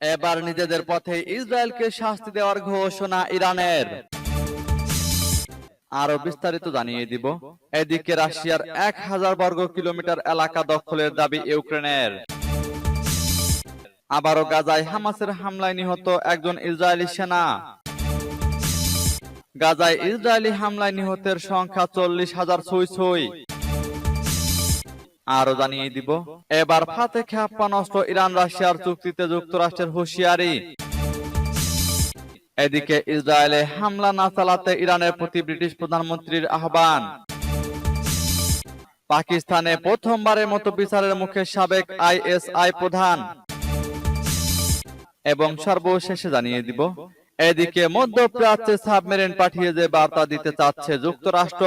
এবার নিজেদের পথে ইসরায়েলকে শাস্তি দেওয়ার ঘোষণা ইরানের। আরও বিস্তারিত জানিয়ে দিব। এদিকে রাশিয়ার এক হাজার বর্গ কিলোমিটার এলাকা দখলের দাবি ইউক্রেনের। আবারও গাজায় হামাসের হামলায় নিহত একজন ইসরায়েলি সেনা। গাজায় ইসরায়েলি হামলায় নিহতের সংখ্যা চল্লিশ হাজার ছুঁই ছুঁই আরও জানিয়ে দিব। এবার ফাতে ক্ষেপণাস্ত্র ইরান রাশিয়ার চুক্তিতে যুক্তরাষ্ট্রের হুঁশিয়ারি। এদিকে ইসরায়েলে হামলা না চালাতে ইরানের প্রতি ব্রিটিশ প্রধানমন্ত্রীর আহ্বান। পাকিস্তানে প্রথমবারের মতো বিচারের মুখে সাবেক আইএসআই প্রধান। এবং সর্বশেষে জানিয়ে দিব, এদিকে মধ্যপ্রাচ্যে সাবমেরিন পাঠিয়ে যে বার্তা দিতে চাচ্ছে যুক্তরাষ্ট্র,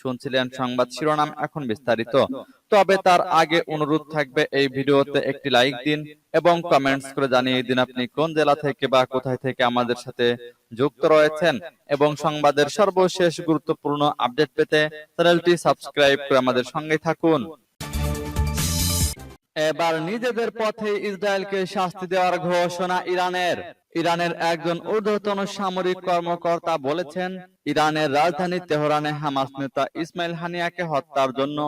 শুনছিলেন সংবাদ শিরোনাম এখন বিস্তারিত। তবে তার আগে অনুরোধ থাকবে এই ভিডিওতে একটি লাইক দিন এবং কমেন্টস করে জানিয়ে দিন আপনি কোন জেলা থেকে বা কোথায় থেকে আমাদের সাথে যুক্ত রয়েছেন এবং সংবাদের সর্বশেষ গুরুত্বপূর্ণ আপডেট পেতে চ্যানেলটি সাবস্ক্রাইব করে আমাদের সঙ্গে থাকুন। এবার নিজেদের পথে ইসরায়েলকে শাস্তি দেওয়ার ঘোষণা ইরানের। ইরানের একজন ঊর্ধ্বতন সামরিক কর্মকর্তা বলেছেন ইরানের রাজধানী তেহরানে হামাস নেতা ইসমাইল হানিয়াকে হত্যার জন্য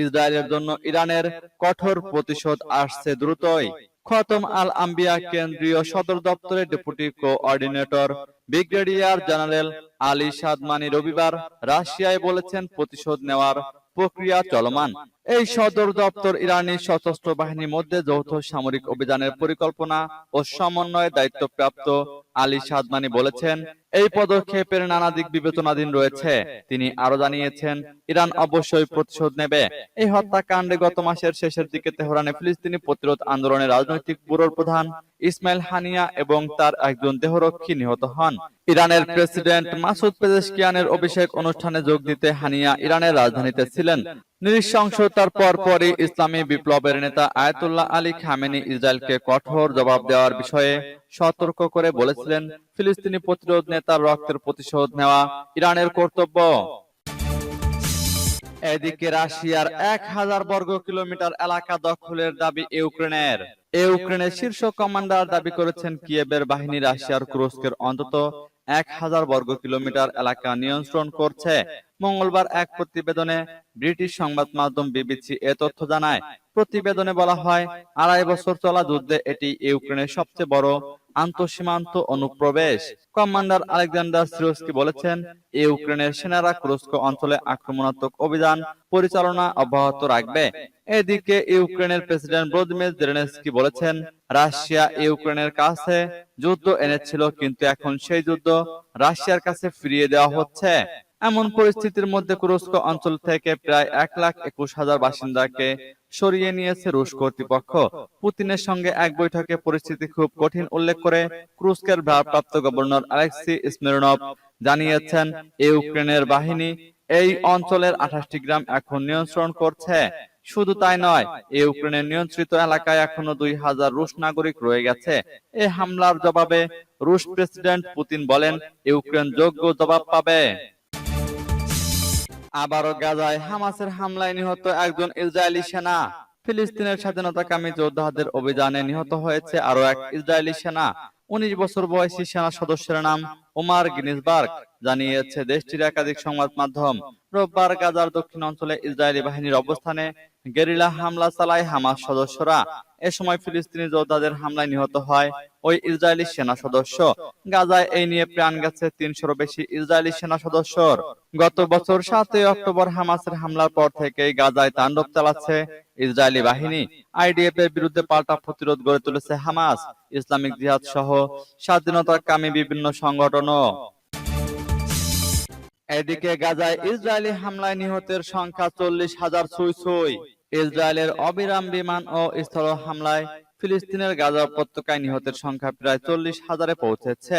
ইসরায়েলের জন্য ইরানের কঠোর প্রতিশোধ আসছে দ্রুতই। খতম আল আম্বিয়া কেন্দ্রীয় সদর দপ্তরের deputy coordinator brigadier general Ali Sadmani রবিবার রাশিয়ায় বলেছেন প্রতিশোধ নেওয়ার প্রক্রিয়া চলমান। এই সদর দপ্তর ইরানি সশস্ত্র বাহিনীর মধ্যে যৌথ সামরিক অভিযানের পরিকল্পনা ও সমন্বয়ে দায়িত্বপ্রাপ্ত আলী সাদমানি বলেছেন এই পদক্ষেপের নানা দিক বিবেচনাধীন রয়েছে। তিনি আরও জানিয়েছেন ইরান অবশ্যই প্রতিশোধ নেবে। এই হত্যাকাণ্ডে গত মাসের শেষের দিকে তেহরানে ফিলিস্তিনি প্রতিরোধ আন্দোলনের রাজনৈতিক ব্যুরোর প্রধান ইসমাইল হানিয়া এবং তার একজন দেহরক্ষী নিহত হন। ইরানের প্রেসিডেন্ট মাসুদ পেজেশকিয়ানের অভিষেক অনুষ্ঠানে যোগ দিতে হানিয়া ইরানের রাজধানীতে ছিলেন নৃশংসতার পর পরই ইসলামী বিপ্লবের নেতা আয়াতুল্লাহ আলী খামেনি ইসরায়েলকে কঠোর জবাব দেওয়ার বিষয়ে সতর্ক করে বলেছিলেন ফিলিস্তিনি প্রতিরোধ নেতার রক্তের প্রতিশোধ নেওয়া ইরানের কর্তব্য। এদিকে রাশিয়ার এক হাজার বর্গ কিলোমিটার এলাকা দখলের দাবি ইউক্রেনের। ইউক্রেনের শীর্ষ কমান্ডার দাবি করেছেন কিয়েবের বাহিনী রাশিয়ার তুরস্কের অন্তত এক হাজার বর্গ কিলোমিটার এলাকা নিয়ন্ত্রণ করছে। মঙ্গলবার এক প্রতিবেদনে ব্রিটিশ সংবাদ মাধ্যম বিবিসি এ তথ্য জানায়। প্রতিবেদনে বলা হয়, আড়াই বছর চলা যুদ্ধে এটি ইউক্রেনের সবচেয়ে বড় আন্তঃসীমান্ত অনুপ্রবেশ। কমান্ডার আলেকজান্ডার সিরোস্কি বলেছেন ইউক্রেনের সেনারা কুরস্ক অঞ্চলে আক্রমণাত্মক অভিযান পরিচালনা অব্যাহত রাখবে। এদিকে ইউক্রেনের প্রেসিডেন্ট ভ্লাদিমির জেলেনস্কি বলেছেন রাশিয়া ইউক্রেনের কাছে যুদ্ধ এনেছিল কিন্তু এখন সেই যুদ্ধ রাশিয়ার কাছে ফিরিয়ে দেওয়া হচ্ছে। এমন পরিস্থিতির মধ্যে কুরস্ক অঞ্চল থেকে প্রায় এক লাখ একুশ হাজার বাসিন্দাকে সরিয়ে নিয়েছে রুশ কর্তৃপক্ষ। পুতিনের সঙ্গে এক বৈঠকে পরিস্থিতি খুব কঠিন উল্লেখ করে ক্রুস্কের ভারপ্রাপ্ত গভর্নর আলেক্সি স্মিরনভ জানিয়েছেন ইউক্রেনের বাহিনী এই অঞ্চলের আঠাশটি গ্রাম এখন নিয়ন্ত্রণ করছে। শুধু তাই নয় ইউক্রেনের নিয়ন্ত্রিত এলাকায় এখনও দুই হাজার রুশ নাগরিক রয়ে গেছে। এই হামলার জবাবে রুশ প্রেসিডেন্ট পুতিন বলেন ইউক্রেন যোগ্য জবাব পাবে আবারও গাজায় হামাসের হামলায় নিহত একজন ইসরায়েলি সেনা। ফিলিস্তিনের স্বাধীনতাকামী যোদ্ধাদের অভিযানে নিহত হয়েছে আরও এক ইসরায়েলি সেনা। উনিশ বছর বয়সী সেনা সদস্যের নাম ওমার গিনিসবার্গ, জানিয়েছে দেশটির একাধিক সংবাদ মাধ্যম। রোববার গাজার দক্ষিণ অঞ্চলে ইসরায়েলি বাহিনীর অবস্থানে গেরিলা হামলা চালায় হামাস সদস্যরা। এ সময় ফিলিস্তিনি যোদ্ধাদের হামলায় নিহত হয় ওই ইসরায়েলি সেনা সদস্য। গাজায় এই নিয়ে প্রাণ গেছে তিনশোর বেশি ইসরায়েলি সেনা সদস্যর। গত বছর সাতই অক্টোবর হামাসের হামলার পর থেকেই গাজায় তাণ্ডব চালাচ্ছে ইসরায়েলি বাহিনী। আইডিএফ এর বিরুদ্ধে পাল্টা প্রতিরোধ গড়ে তুলেছে হামাস। ইসলামিক জিহাদ সহ স্বাধীনতাকামী বিভিন্ন সংগঠনও এদিকে গাজায় ইসরায়েলি হামলায় নিহতের সংখ্যা চল্লিশ হাজার ছুঁই ছুঁই ইসরায়েলের অবিরাম বিমান ও স্থল হামলায় ফিলিস্তিনের গাজা উপত্যকায় নিহতের সংখ্যা প্রায় চল্লিশ হাজারে পৌঁছেছে।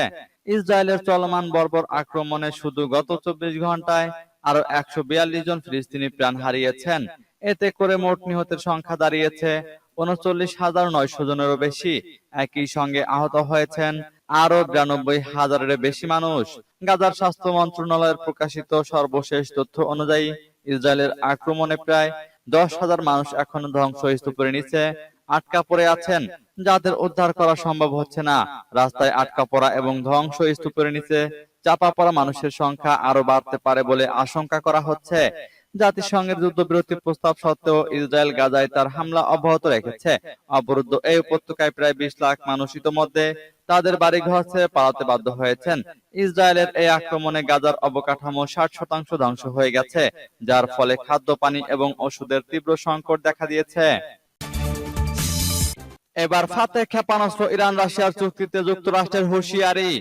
ইসরায়েলের চলমান বর্বর আক্রমণে শুধু গত চব্বিশ ঘন্টায় আরও একশো বিয়াল্লিশ জন ফিলিস্তিনি প্রাণ হারিয়েছেন। এতে করে মোট নিহতের সংখ্যা দাঁড়িয়েছে উনচল্লিশ হাজার নয়শো জনেরও বেশি। একই সঙ্গে আহত হয়েছেন আরও বিরানব্বই হাজারের বেশি মানুষ। গাজার স্বাস্থ্য মন্ত্রণালয়ের প্রকাশিত সর্বশেষ তথ্য অনুযায়ী ইসরায়েলের আক্রমণে প্রায় দশ হাজার মানুষ এখনও ধ্বংসস্তূপের নিচে আটকা পড়ে আছেন। যাদের উদ্ধার করা সম্ভব হচ্ছে না রাস্তায় আটকা পড়া এবং ধ্বংস স্তূপের নিচে চাপা পড়া মানুষের সংখ্যা আরও বাড়তে পারে বলে আশঙ্কা করা হচ্ছে। জাতিসংঘের যুদ্ধবিরতি প্রস্তাব সত্ত্বেও ইসরায়েল গাজায় তার হামলা অব্যাহত রেখেছে। অবরুদ্ধ এই উপত্যকায় প্রায় বিশ লাখ মানুষ ইতোমধ্যে তাদের বাড়িঘর ছেড়ে পালাতে বাধ্য হয়েছেন। ইসরায়েলের এই আক্রমণে গাজার অবকাঠামো ষাট শতাংশ ধ্বংস হয়ে গেছে যার ফলে খাদ্য পানি এবং ওষুধের তীব্র সংকট দেখা দিয়েছে। এবার ফাতে ক্ষেপণাস্ত্র ইরান রাশিয়ার চুক্তিতে যুক্তরাষ্ট্রের হুঁশিয়ারি।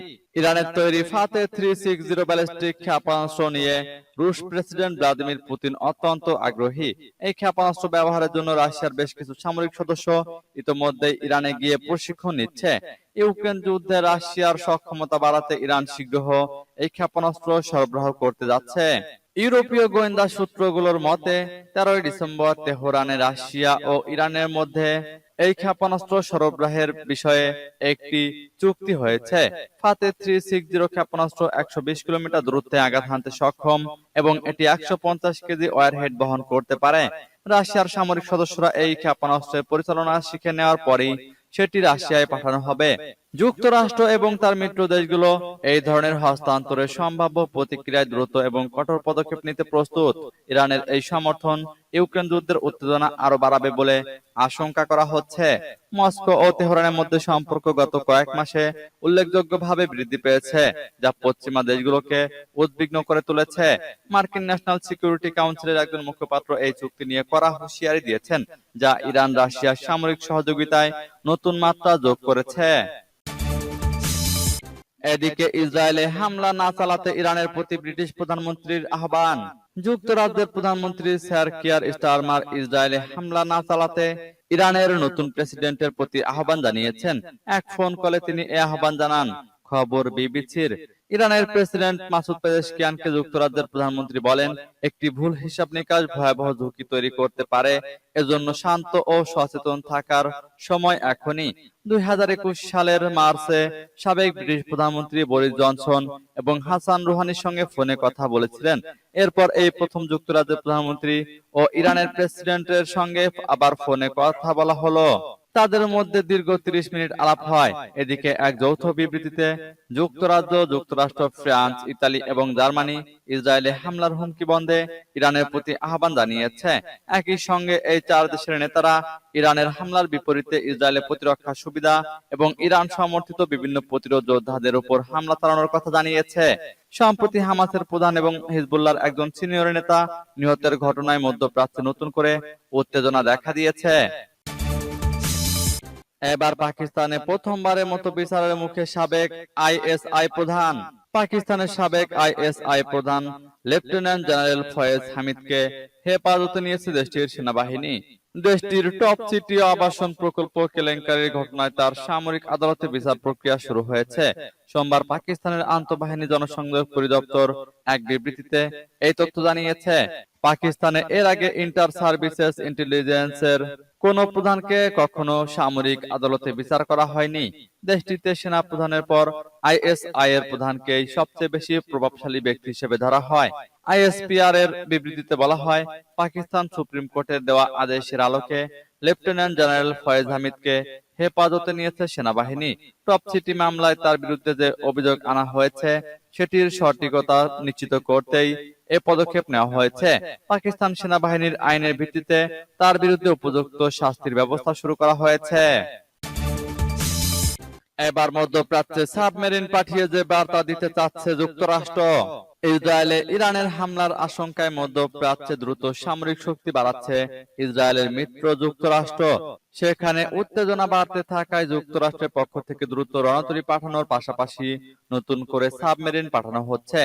ইরানের তৈরি Fateh three six zero ballistic ক্ষেপণাস্ত্র নিয়ে রুশ প্রেসিডেন্ট ভ্লাদিমির পুতিন অত্যন্ত আগ্রহী। এই ক্ষেপণাস্ত্র ব্যবহারের জন্য রাশিয়ার বেশ কিছু সামরিক সদস্য ইতোমধ্যে ইরানে গিয়ে প্রশিক্ষণ নিচ্ছে। ইউক্রেন যুদ্ধে রাশিয়ার সক্ষমতা বাড়াতে ইরান শীঘ্র এই ক্ষেপণাস্ত্র সরবরাহ করতে যাচ্ছে। ইউরোপীয় গোয়েন্দা সূত্রগুলোর মতে, তেরোই ডিসেম্বর তেহরানে রাশিয়া ও ইরানের মধ্যে এই ক্ষেপণাস্ত্র সরবরাহের বিষয়ে একটি চুক্তি হয়েছে। ফাতে থ্রি সিক্স জিরো ক্ষেপণাস্ত্র একশো বিশ কিলোমিটার দূরত্বে আঘাত হানতে সক্ষম এবং এটি একশো পঞ্চাশ কেজি ওয়ারহেড বহন করতে পারে। রাশিয়ার সামরিক সদস্যরা এই ক্ষেপণাস্ত্রের পরিচালনা শিখে নেওয়ার পরই সেটি রাশিয়ায় পাঠানো হবে। যুক্তরাষ্ট্র এবং তার মিত্র দেশগুলো এই ধরনের হস্তান্তরের সম্ভাব্য প্রতিক্রিয়ায় দ্রুত এবং কঠোর পদক্ষেপ নিতে প্রস্তুত। ইরানের এই সমর্থন ইউক্রেন যুদ্ধের উত্তেজনা আরও বাড়াবে বলে আশঙ্কা করা হচ্ছে। মস্কো ও তেহরানের মধ্যে সম্পর্ক গত কয়েক মাসে উল্লেখযোগ্যভাবে বৃদ্ধি পেয়েছে, যা পশ্চিমা দেশগুলোকে উদ্বিগ্ন করে তুলেছে। মার্কিন ন্যাশনাল সিকিউরিটি কাউন্সিলের একজন মুখপাত্র এই চুক্তি নিয়ে করা হুঁশিয়ারি দিয়েছেন, যা ইরান রাশিয়ার সামরিক সহযোগিতায় নতুন মাত্রা যোগ করেছে। এদিকে ইসরায়েলে হামলা না চালাতে ইরানের প্রতি ব্রিটিশ প্রধানমন্ত্রীর আহ্বান। যুক্তরাজ্যের প্রধানমন্ত্রী স্যার কিয়ার স্টারমার ইসরায়েলে হামলা না চালাতে ইরানের নতুন প্রেসিডেন্টের প্রতি আহ্বান জানিয়েছেন। এক ফোন কলে তিনি এ আহ্বান জানান। খবর বিবিসির। ইরানের প্রেসিডেন্ট মাসুদ পেজেশকিয়ানকে যুক্তরাজ্যের প্রধানমন্ত্রী বলেন একটি ভুল হিসাব নিকাশ ভয়াবহ ঝুঁকি তৈরি করতে পারে। এজন্য শান্ত ও সচেতন থাকার সময় এখনই দুই হাজার একুশ সালের মার্চে সাবেক ব্রিটিশ প্রধানমন্ত্রী বরিস জনসন এবং হাসান রুহানির সঙ্গে ফোনে কথা বলেছিলেন। এরপর এই প্রথম যুক্তরাজ্যের প্রধানমন্ত্রী ও ইরানের প্রেসিডেন্টের সঙ্গে আবার ফোনে কথা বলা হলো। তাদের মধ্যে দীর্ঘ তিরিশ মিনিট আলাপ হয়। এদিকে এক যৌথ বিবৃতিতে যুক্তরাজ্য, যুক্তরাষ্ট্র, ফ্রান্স, ইতালি এবং জার্মানি ইসরায়েলে হামলার হুমকি বন্ধে ইরানের প্রতি আহ্বান জানিয়েছে। একই সঙ্গে এই চার দেশের নেতারা ইরানের হামলার বিপরীতে ইসরায়েলে প্রতিরক্ষা সুবিধা এবং ইরান সমর্থিত বিভিন্ন প্রতিরোধ যোদ্ধাদের উপর হামলা চালানোর কথা জানিয়েছে। সম্প্রতি হামাসের প্রধান এবং হিজবুল্লাহর একজন সিনিয়র নেতা নিহতের ঘটনায় মধ্যপ্রাচ্যে নতুন করে উত্তেজনা দেখা দিয়েছে। এবার পাকিস্তানে প্রথমবারের মতো বিচারের মুখে সাবেক আইএসআই প্রধান, পাকিস্তানের সাবেক আইএসআই প্রধান, লেফটেন্যান্ট জেনারেল ফয়েজ হামিদকে হেফাজতে নিয়েছে দেশটির সেনাবাহিনী। দেশটির টপ সিটি আবাসন প্রকল্প কেলেঙ্কারির ঘটনায় তার সামরিক আদালতে বিচার প্রক্রিয়া শুরু হয়েছে। সোমবার পাকিস্তানের আন্তঃবাহিনী জনসংযোগ পরিদপ্তর এক বিবৃতিতে এই তথ্য জানিয়েছে, পাকিস্তানে এর আগে ইন্টার সার্ভিসেস ইন্টেলিজেন্সের কোন প্রধানকে কখনো সামরিক আদালতে বিচার করা হয়নি। দেশটিতে সেনা প্রধানের পর আইএসআই এর প্রধানকে সবচেয়ে বেশি প্রভাবশালী ব্যক্তি হিসেবে ধরা হয়। আইএসপিআর এর বিবৃতিতে বলা হয়, পাকিস্তান সুপ্রিম কোর্টের দেওয়া আদেশের আলোকে লেফটেন্যান্ট জেনারেল ফয়েজ হামিদকে হেফাজতে নিয়েছে সেনাবাহিনী। টপ সিটি মামলায় তার বিরুদ্ধে যে অভিযোগ আনা হয়েছে, সেটির সঠিকতা নিশ্চিত করতেই এ পদক্ষেপ নেওয়া হয়েছে। পাকিস্তান সেনাবাহিনীর আইনের ভিত্তিতে তার বিরুদ্ধে উপযুক্ত শাস্তির ব্যবস্থা শুরু করা হয়েছে। এবার মধ্যপ্রাচ্যে সাবমেরিন পাঠিয়ে যে বার্তা দিতে চাচ্ছে যুক্তরাষ্ট্র, ইসরায়েলে ইরানের হামলার আশঙ্কায় মধ্যপ্রাচ্যে দ্রুত সামরিক শক্তি বাড়াচ্ছে। ইসরায়েলের মিত্র যুক্তরাষ্ট্র সেখানে উত্তেজনা বাড়তে থাকায় যুক্তরাষ্ট্রের পক্ষ থেকে দ্রুত রণতরী পাঠানোর পাশাপাশি নতুন করে সাবমেরিন পাঠানো হচ্ছে।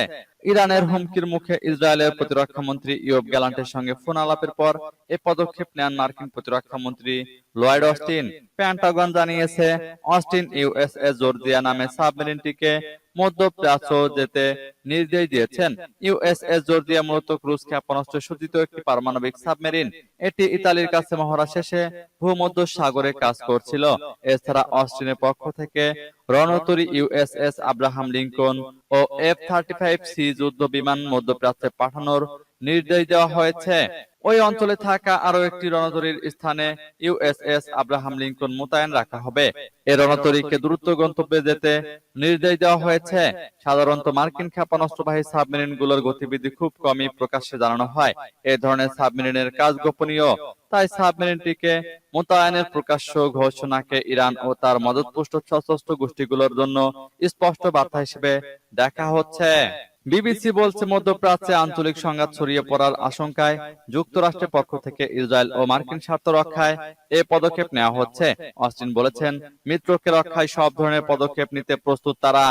ইরানের হুমকির মুখে ইসরায়েলের প্রতিরক্ষা মন্ত্রী ইয়ব গ্যালান্টের সঙ্গে ফোন আলাপের পর এ পদক্ষেপ নেন মার্কিন প্রতিরক্ষা মন্ত্রী লয়েড অস্টিন। প্যান্টাগন জানিয়েছে অস্টিন ইউএসএস জর্জিয়া নামে সাবমেরিনটিকে মধ্যপ্রাচ্য যেতে নির্দেশ দিয়েছেন। ইউএসএস জর্জিয়া মূলত ক্রুজ ক্ষেপণাস্ত্র সজ্জিত একটি পারমাণবিক সাবমেরিন। এটি ইতালির কাছে মহড়া শেষে ভূমধ্য সাগরে কাজ করছিল। এছাড়া অস্টিনের পক্ষ থেকে রণতরী ইউএসএস আব্রাহাম লিঙ্কন ও এফ থার্টি ফাইভ সি যুদ্ধ বিমান মধ্যপ্রাচ্যে পাঠানোর নির্দেশ দেওয়া হয়েছে। ওই অঞ্চলে থাকা আরও একটি রণতরীর স্থানে ইউএসএস আব্রাহাম লিঙ্কন মোতায়েন রাখা হবে। এ রণতরীকে দ্রুত গন্তব্যে যেতে নির্দেশ দেওয়া হয়েছে। সাধারণত মার্কিন ক্ষেপণাস্ত্রবাহী সাবমেরিনগুলোর গতিবিধি খুব কমই প্রকাশ্যে জানানো হয়। এই ধরনের সাবমেরিনের কাজ গোপনীয়, তাই সাবমেরিনটিকে মোতায়েনের প্রকাশ্য ঘোষণাকে ইরান ও তার মদতপুষ্ট সশস্ত্র গোষ্ঠীগুলোর জন্য স্পষ্ট বার্তা হিসেবে দেখা হচ্ছে। বিবিসি বলছে মধ্যপ্রাচ্যে আঞ্চলিক সংঘাত ছড়িয়ে পড়ার আশঙ্কায় যুক্তরাষ্ট্রের পক্ষ থেকে ইসরায়েল ও মার্কিন স্বার্থ রক্ষায় এ পদক্ষেপ নেওয়া হচ্ছে। অস্টিন বলেছেন মিত্রকে রক্ষায় সব ধরনের পদক্ষেপ নিতে প্রস্তুত তারা।